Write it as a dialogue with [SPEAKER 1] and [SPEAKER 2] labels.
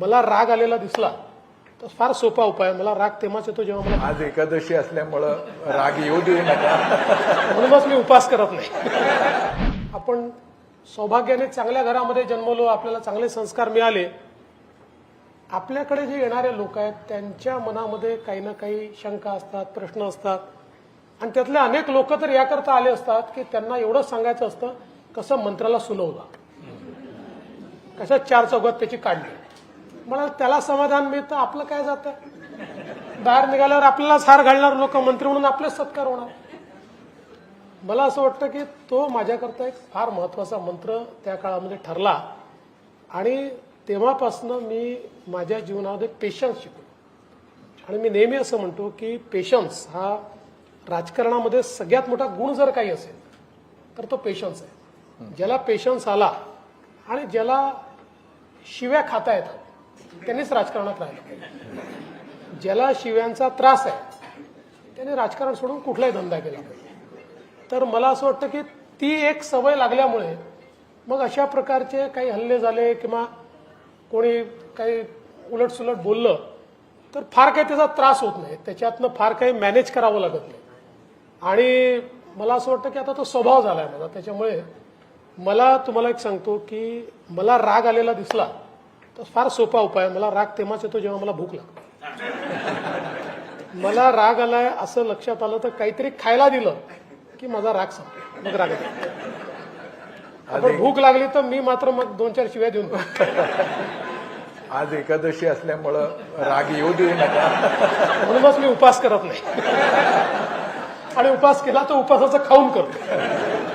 [SPEAKER 1] मला राग आलेला दिसला. तर फार सोपा उपाय. मला राग तेव्हाच येतो जेव्हा मला
[SPEAKER 2] आज एकादशी असल्यामुळं राग येऊ देऊ नका.
[SPEAKER 1] म्हणूनच मी उपास करत नाही. आपण सौभाग्याने चांगल्या घरामध्ये जन्मलो आपल्याला चांगले संस्कार मिळाले. आपल्याकडे जे येणारे लोक आहेत त्यांच्या मनामध्ये काही ना काही शंका असतात प्रश्न असतात. आणि त्यातले अनेक लोक तर याकरता आले असतात की त्यांना एवढंच सांगायचं असतं कसं मंत्राला सुलवलं कशा चार चौघात त्याची काढली. मला त्याला समाधान मिळतं आपलं काय जातं? बाहेर निघाल्यावर आपल्यालाच हार घालणार लोक मंत्री म्हणून आपलेच सत्कार होणार. मला असं वाटतं की तो माझ्याकरता एक फार महत्त्वाचा मंत्र त्या काळामध्ये ठरला. आणि तेव्हापासनं मी माझ्या जीवनामध्ये पेशन्स शिकलो. आणि मी नेहमी असं म्हणतो की पेशन्स हा राजकारणामध्ये सगळ्यात मोठा गुण जर काही असेल तर तो पेशन्स आहे. ज्याला पेशन्स आला आणि ज्याला शिव्या खाता येतात त्यांनीच राजकारणात राहिलं. ज्याला शिव्यांचा त्रास आहे त्याने राजकारण सोडून कुठलाही धंदा केला तर मला असं वाटतं की ती एक सवय लागल्यामुळे मग अशा प्रकारचे काही हल्ले झाले किंवा कोणी काही उलटसुलट बोललं तर फार काही त्याचा त्रास होत नाही. त्याच्यातनं फार काही मॅनेज करावं लागत नाही. आणि मला असं वाटतं की आता तो स्वभाव झाला आहे माझा. त्याच्यामुळे मला तुम्हाला एक सांगतो की मला राग आलेला दिसला तर फार सोपा उपाय. मला राग तेव्हाच येतो जेव्हा मला भूक लागते मला राग आलाय असं लक्षात आलं तर काहीतरी खायला दिलं की माझा राग संपला मग राग. आपण भूक लागली तर मी मात्र मग दोन चार शिव्या देऊन.
[SPEAKER 2] आज एकादशी असल्यामुळं राग येऊ देऊ नका
[SPEAKER 1] म्हणूनच मी उपास करत नाही आणि उपास केला तर उपासाचं खाऊन करतो